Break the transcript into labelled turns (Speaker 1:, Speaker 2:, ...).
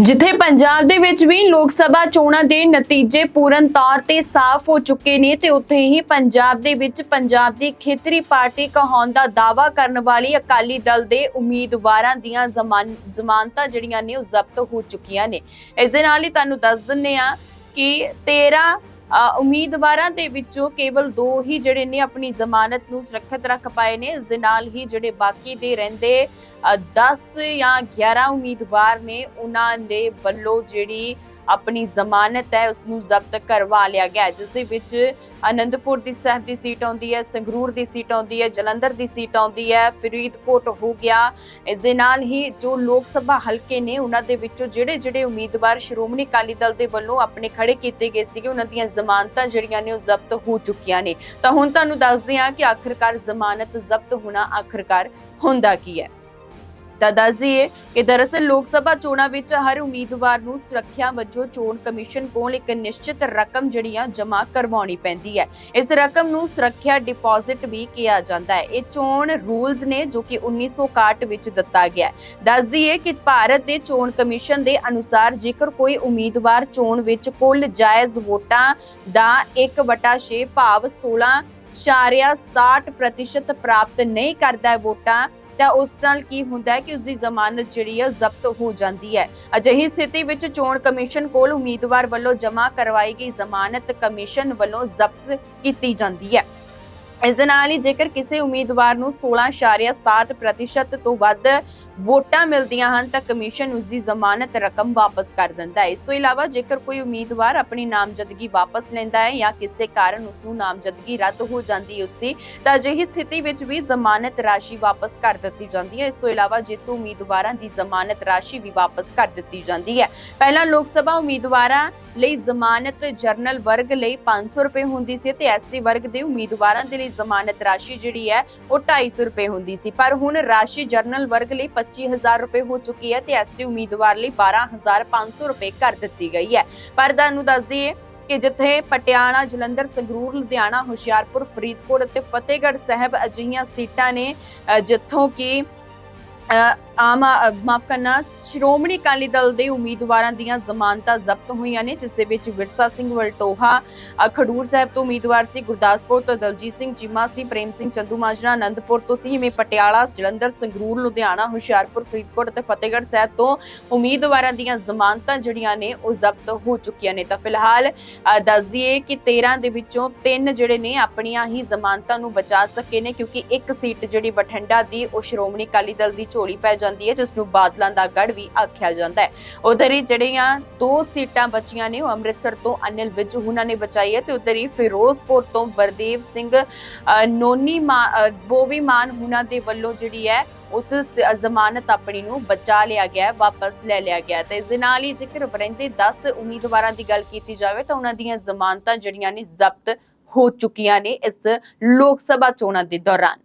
Speaker 1: ਜਿੱਥੇ ਪੰਜਾਬ ਦੇ ਵਿੱਚ ਵੀ ਲੋਕ ਸਭਾ ਚੋਣਾਂ ਦੇ ਨਤੀਜੇ ਪੂਰਨ ਤੌਰ ਤੇ ਸਾਫ਼ ਹੋ ਚੁੱਕੇ ਨੇ ਤੇ ਉੱਥੇ ਹੀ ਪੰਜਾਬ ਦੇ ਵਿੱਚ ਪੰਜਾਬ ਦੀ ਖੇਤਰੀ ਪਾਰਟੀ ਕਹਾਉਣ ਦਾ ਦਾਵਾ ਕਰਨ ਵਾਲੀ ਅਕਾਲੀ ਦਲ ਦੇ ਉਮੀਦਵਾਰਾਂ ਦੀਆਂ ਜ਼ਮਾਨ- ਜ਼ਮਾਨਤਾਂ ਜਿਹੜੀਆਂ ਨੇ ਉਹ ਜ਼ਬਤ ਹੋ ਚੁੱਕੀਆਂ ਨੇ। ਇਸ ਦੇ ਨਾਲ ਹੀ ਤੁਹਾਨੂੰ ਦੱਸ ਦਿੰਨੇ ਆ ਕਿ 13 ਉਮੀਦਵਾਰਾਂ ਦੇ ਵਿੱਚੋਂ ਕੇਵਲ ਦੋ ਹੀ ਜਿਹੜੇ ਨੇ ਆਪਣੀ ਜ਼ਮਾਨਤ ਨੂੰ ਸੁਰੱਖਿਅਤ ਰੱਖ ਪਾਏ ਨੇ। ਇਸ ਦੇ ਨਾਲ ਹੀ ਜਿਹੜੇ ਬਾਕੀ ਦੇ ਰਹਿੰਦੇ ਅ, 10 ਜਾਂ 11 ਉਮੀਦਵਾਰ ਨੇ ਉਹਨਾਂ ਦੇ ਵੱਲੋਂ ਜਿਹੜੀ ਆਪਣੀ ਜ਼ਮਾਨਤ ਹੈ ਉਸ ਨੂੰ ਜ਼ਬਤ ਕਰਵਾ ਲਿਆ ਗਿਆ ਜਿਸ ਦੇ ਵਿੱਚ ਅਨੰਦਪੁਰ ਦੀ ਸਾਹਿਬ ਦੀ ਸੀਟ ਆਉਂਦੀ ਹੈ, ਸੰਗਰੂਰ ਦੀ ਸੀਟ ਆਉਂਦੀ ਹੈ, ਜਲੰਧਰ ਦੀ ਸੀਟ ਆਉਂਦੀ ਹੈ, ਫਰੀਦਕੋਟ ਹੋ ਗਿਆ। ਇਸ ਦੇ ਨਾਲ ਹੀ ਜੋ ਲੋਕ ਸਭਾ ਹਲਕੇ ਨੇ, ਉਹਨਾਂ ਦੇ ਵਿੱਚੋਂ ਜਿਹੜੇ ਜਿਹੜੇ ਉਮੀਦਵਾਰ ਸ਼੍ਰੋਮਣੀ ਅਕਾਲੀ ਦਲ ਦੇ ਵੱਲੋਂ ਆਪਣੇ ਖੜੇ ਕੀਤੇ ਗਏ ਸੀਗੇ, ਉਹਨਾਂ ਦੀਆਂ ਜ਼ਮਾਨਤਾਂ ਜਿਹੜੀਆਂ ਨੇ, ਉਹ ਜ਼ਬਤ ਹੋ ਚੁੱਕੀਆਂ ਨੇ। ਤਾਂ ਹੁਣ ਤੁਹਾਨੂੰ ਦੱਸਦੇ ਹਾਂ ਕਿ ਆਖਰਕਾਰ ਜ਼ਮਾਨਤ ਜ਼ਬਤ ਹੋਣਾ ਆਖਰਕਾਰ ਹੁੰਦਾ ਕੀ ਹੈ। ਤਾਂ ਦੱਸ ਦਈਏ ਕਿ ਦਰਅਸਲ ਲੋਕ ਸਭਾ ਚੋਣਾਂ ਵਿੱਚ ਹਰ ਉਮੀਦਵਾਰ ਨੂੰ ਸੁਰੱਖਿਆ ਵਜੋਂ ਚੋਣ ਕਮਿਸ਼ਨ ਕੋਲ ਇੱਕ ਨਿਸ਼ਚਿਤ ਰਕਮ ਜਿਹੜੀਆਂ ਜਮ੍ਹਾਂ ਕਰਵਾਉਣੀ ਪੈਂਦੀ ਹੈ। ਇਸ ਰਕਮ ਨੂੰ ਸੁਰੱਖਿਆ ਡਿਪਾਜ਼ਿਟ ਵੀ ਕਿਹਾ ਜਾਂਦਾ ਹੈ। ਇਹ ਚੋਣ ਰੂਲਸ ਨੇ ਜੋ ਕਿ 1961 ਵਿੱਚ ਦਿੱਤਾ ਗਿਆ ਦੱਸ ਦਈਏ ਕਿ ਭਾਰਤ ਦੇ ਚੋਣ ਕਮਿਸ਼ਨ ਦੇ ਅਨੁਸਾਰ ਜੇਕਰ ਕੋਈ ਉਮੀਦਵਾਰ ਚੋਣ ਵਿੱਚ ਕੁੱਲ ਜਾਇਜ਼ ਵੋਟਾਂ ਦਾ 1/6 ਭਾਵ 16.67% ਪ੍ਰਾਪਤ ਨਹੀਂ ਕਰਦਾ ਵੋਟਾਂ ਤਾਂ ਉਸ ਨਾਲ ਕੀ ਹੁੰਦਾ ਹੈ ਕਿ ਉਸ ਦੀ ਜ਼ਮਾਨਤ ਜਿਹੜੀ ਹੈ ਜ਼ਬਤ ਹੋ ਜਾਂਦੀ ਹੈ। ਅਜਿਹੀ ਸਥਿਤੀ ਵਿੱਚ ਚੋਣ ਕਮਿਸ਼ਨ ਕੋਲ ਉਮੀਦਵਾਰ ਵੱਲੋਂ ਜਮ੍ਹਾਂ ਕਰਵਾਈ ਗਈ ਜ਼ਮਾਨਤ ਕਮਿਸ਼ਨ ਵੱਲੋਂ ਜ਼ਬਤ ਕੀਤੀ ਜਾਂਦੀ ਹੈ। ਇਸ ਦੇ ਨਾਲ ਹੀ ਜੇਕਰ ਕਿਸੇ ਉਮੀਦਵਾਰ ਨੂੰ 16.67% ਤੋਂ ਵੱਧ ਵੋਟਾਂ ਮਿਲਦੀਆਂ ਹਨ, ਤਾਂ ਕਮਿਸ਼ਨ ਉਸ ਦੀ ਜ਼ਮਾਨਤ ਰਕਮ ਵਾਪਸ ਕਰ ਦਿੰਦਾ ਹੈ। ਇਸ ਤੋਂ ਇਲਾਵਾ ਜੇਕਰ ਕੋਈ ਉਮੀਦਵਾਰ ਆਪਣੀ ਨਾਮਜ਼ਦਗੀ ਵਾਪਸ ਲੈਂਦਾ ਹੈ ਜਾਂ ਕਿਸੇ ਕਾਰਨ ਉਸ ਨੂੰ ਨਾਮਜ਼ਦਗੀ ਰੱਦ ਹੋ ਜਾਂਦੀ ਹੈ ਉਸ ਦੀ ਤਾਂ ਅਜਿਹੀ ਸਥਿਤੀ ਵਿੱਚ ਵੀ ਜ਼ਮਾਨਤ ਰਾਸ਼ੀ ਵਾਪਸ ਕਰ ਦਿੱਤੀ ਜਾਂਦੀ ਹੈ। ਇਸ ਤੋਂ ਇਲਾਵਾ ਜੇਤੂ ਉਮੀਦਵਾਰਾਂ ਦੀ ਜ਼ਮਾਨਤ ਰਾਸ਼ੀ ਵੀ ਵਾਪਸ ਕਰ ਦਿੱਤੀ ਜਾਂਦੀ ਹੈ। ਪਹਿਲਾਂ ਲੋਕ ਸਭਾ ਉਮੀਦਵਾਰਾਂ ਲਈ ਜ਼ਮਾਨਤ ਜਰਨਲ ਵਰਗ ਲਈ 500 ਰੁਪਏ ਹੁੰਦੀ ਸੀ ਤੇ ਐਸਸੀ ਵਰਗ ਦੇ ਉਮੀਦਵਾਰਾਂ ਦੇ ਲਈ ਜ਼ਮਾਨਤ ਰਾਸ਼ੀ ਜਿਹੜੀ ਹੈ ਉਹ 250 ਰੁਪਏ ਹੁੰਦੀ ਸੀ। ਪਰ ਹੁਣ ਰਾਸ਼ੀ ਜਰਨਲ ਵਰਗ ਲਈ 25000 ਰੁਪਏ ਹੋ ਚੁੱਕੀ ਹੈ ਤੇ ਐਸਸੀ ਉਮੀਦਵਾਰ ਲਈ 12500 ਰੁਪਏ ਕਰ ਦਿੱਤੀ ਗਈ ਹੈ। ਪਰ ਤੁਹਾਨੂੰ ਦੱਸ ਦਈਏ ਕਿ ਜਿੱਥੇ ਪਟਿਆਲਾ, ਜਲੰਧਰ, ਸੰਗਰੂਰ, ਲੁਧਿਆਣਾ, ਹੁਸ਼ਿਆਰਪੁਰ, ਫਰੀਦਕੋਟ ਅਤੇ ਫਤਿਹਗੜ੍ਹ ਸਾਹਿਬ ਅਜਿਹੀਆਂ ਸੀਟਾਂ ਨੇ ਜਿੱਥੋਂ ਕਿ ਆਮ ਮਾਫ ਕਰਨਾ ਸ਼੍ਰੋਮਣੀ ਅਕਾਲੀ ਦਲ ਦੇ ਉਮੀਦਵਾਰਾਂ ਦੀਆਂ ਜ਼ਮਾਨਤਾਂ ਜ਼ਬਤ ਹੋਈਆਂ ਨੇ ਜਿਸ ਦੇ ਵਿੱਚ ਵਿਰਸਾ ਸਿੰਘ ਵਲਟੋਹਾ ਖਡੂਰ ਸਾਹਿਬ ਤੋਂ ਉਮੀਦਵਾਰ ਸੀ ਗੁਰਦਾਸਪੁਰ ਤੋਂ ਦਲਜੀਤ ਸਿੰਘ ਚੀਮਾ ਸੀ ਪ੍ਰੇਮ ਸਿੰਘ ਚੰਦੂ ਮਾਜਰਾ ਆਨੰਦਪੁਰ ਤੋਂ ਸੀ ਹਿਮੇ ਪਟਿਆਲਾ ਜਲੰਧਰ ਸੰਗਰੂਰ ਲੁਧਿਆਣਾ ਹੁਸ਼ਿਆਰਪੁਰ ਫਰੀਦਕੋਟ ਅਤੇ ਫਤਿਹਗੜ੍ਹ ਸਾਹਿਬ ਤੋਂ ਉਮੀਦਵਾਰਾਂ ਦੀਆਂ ਜ਼ਮਾਨਤਾਂ ਜਿਹੜੀਆਂ ਨੇ ਉਹ ਜ਼ਬਤ ਹੋ ਚੁੱਕੀਆਂ ਨੇ। ਤਾਂ ਫਿਲਹਾਲ ਅ, ਦੱਸ ਦਈਏ ਕਿ 13 ਦੇ ਵਿੱਚੋਂ ਤਿੰਨ ਜਿਹੜੇ ਨੇ ਆਪਣੀਆਂ ਹੀ ਜ਼ਮਾਨਤਾਂ ਨੂੰ ਬਚਾ ਸਕੇ ਨੇ ਕਿਉਂਕਿ ਇੱਕ ਸੀਟ ਜਿਹੜੀ ਬਠਿੰਡਾ ਦੀ ਉਹ ਸ਼੍ਰੋਮਣੀ ਅਕਾਲੀ ਦਲ ਦੀ ਝੋਲੀ ਪੈ ਜਾਂਦੀ ਹੈ ਜਿਸ ਨੂੰ ਬਾਦਲਾਂ ਦਾ ਗੜ ਵੀ ਆਖਿਆ ਜਾਂਦਾ ਹੈ। ਉਧਰ ਹੀ ਜਿਹੜੀਆਂ ਦੋ ਸੀਟਾਂ ਬਚੀਆਂ ਨੇ, ਉਹ ਅੰਮ੍ਰਿਤਸਰ ਤੋਂ ਅਨਿਲ ਵਿਜ ਉਹਨਾਂ ਨੇ ਬਚਾਈ ਹੈ ਤੇ ਉਧਰ ਹੀ ਫਿਰੋਜ਼ਪੁਰ ਤੋਂ ਬਰਦੇਵ ਸਿੰਘ ਨੋਨੀ ਬੋਵੀ ਮਾਨ ਉਹਨਾਂ ਦੇ ਵੱਲੋਂ ਜਿਹੜੀ ਹੈ, ਉਸ ਜ਼ਮਾਨਤ ਆਪਣੀ ਨੂੰ ਬਚਾ ਲਿਆ ਗਿਆ ਵਾਪਸ ਲੈ ਲਿਆ ਗਿਆ ਤੇ ਇਸ ਦੇ ਨਾਲ ਹੀ ਜੇਕਰ ਵਰਿੰਦੇ 10 ਉਮੀਦਵਾਰਾਂ ਦੀ ਗੱਲ ਕੀਤੀ ਜਾਵੇ, ਤਾਂ ਉਹਨਾਂ ਦੀਆਂ ਜ਼ਮਾਨਤਾਂ ਜਿਹੜੀਆਂ ਨੇ ਜ਼ਬਤ ਹੋ ਚੁੱਕੀਆਂ ਨੇ ਇਸ ਲੋਕ ਸਭਾ ਚੋਣਾਂ ਦੇ ਦੌਰਾਨ।